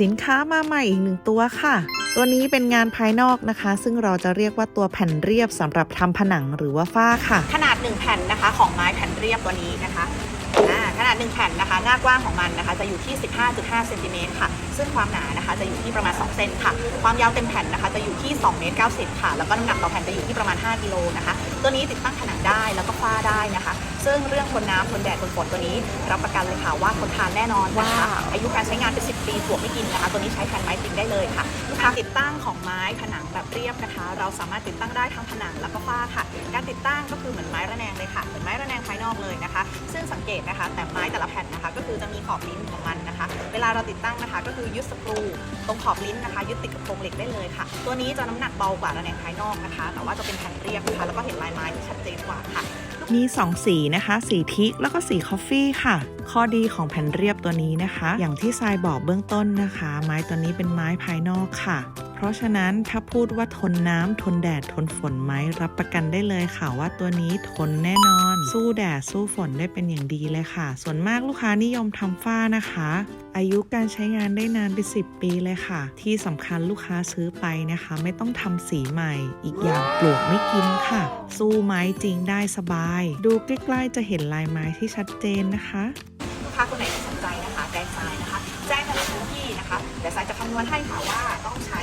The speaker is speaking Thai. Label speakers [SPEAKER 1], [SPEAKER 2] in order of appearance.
[SPEAKER 1] สินค้ามาใหม่อีกหนึ่งตัวค่ะ ตัวนี้เป็นงานภายนอกนะคะ ซึ่งเราจะเรียกว่าตัวแผ่นเรียบสำหรับทำผนังหรือว่าฝ้าค่ะ
[SPEAKER 2] ขนาด 1 แผ่นนะคะของไม้แผ่นเรียบตัวนี้นะคะอ่าขนาด 1 แผ่นนะคะ หน้ากว้างของมันนะคะ จะอยู่ที่ 15.5เซนติเมตรค่ะ ซึ่งความหนานะคะจะอยู่ที่ประมาณ 2 เซนค่ะ ความยาวเต็มแผ่นนะคะจะอยู่ที่2เมตร90 ค่ะ แล้วก็น้ำหนักต่อแผ่นจะอยู่ที่ประมาณ 5 กิโลนะคะ ตัวนี้ติดตั้งผนังได้แล้วก็ฝ้าได้นะคะ ซึ่งเรื่องทนน้ำทนแดดทนฝนตัวนี้ รับประกันเลยค่ะว่าทนทานแน่นอนนะคะ
[SPEAKER 1] ว้าว
[SPEAKER 2] อายุการใช้งานเป็น 10 ปีบวกไม่กินนะคะ ตัวนี้ใช้แทนไม้ติงได้เลยค่ะลูกค้าติดตั้งของไม้ผนังแบบเรียบนะคะ เราสามารถติดตั้งได้ทั้งผนังแล้วก็ฝ้าค่ะ การติดตั้งก็คือเหมือนไม้ระแนงเลยค่ะ เหมือนไม้ระแนงภายนอกเลยนะคะ ซึ่งสังเกตนะคะ แต่ไม้แต่ละแผ่นนะคะ ก็คือจะมีขอบลิ้นของมันนะคะ เวลาเราติดตั้งนะคะ ก็คือยึดสกรูตรงขอบลิ้นนะคะ ยึดติดกับโครงเหล็กได้เลยค่ะ ตัวนี้จะน้ำหนักเบากว่าระแนงภายนอกนะคะ แต่ว่าจะเป็นแผ่นเรียบนะคะแล้วก็เห็นลายไม้ที่ชัดเจนกว่าค่ะ
[SPEAKER 1] มี 2 สีนะคะ สีทิกแล้วก็สีคอฟฟี่ค่ะ ข้อดีของแผ่นเรียบตัวนี้นะคะ อย่างที่ทรายบอกเบื้องต้นนะคะ ไม้ตัวนี้เป็นไม้ภายนอกค่ะ เพราะฉะนั้นถ้าพูดว่าทนน้ำทนแดดทนฝนไหมรับประกันได้เลยค่ะว่าตัวนี้ทนแน่นอน สู้แดดสู้ฝนได้เป็นอย่างดีเลยค่ะ ส่วนมากลูกค้านิยมทำฝ้านะคะ อายุการใช้งานได้นานเป็น10 ปีเลยค่ะ ที่สำคัญลูกค้าซื้อไปนะคะ ไม่ต้องทำสีใหม่ อีกอย่างปลวกไม่กินค่ะ สู้ไม้จริงได้สบาย ดูใกล้ๆจะเห็นลายไม้ที่ชัดเจนนะคะ
[SPEAKER 2] ลูกค้าคนไหนสนใจนะคะแจ้งทรายนะคะแจ้งแต่ละพื้ นที่นะคะเดี๋ยวสายจะคำนวณให้ค่ะว่าต้องใช้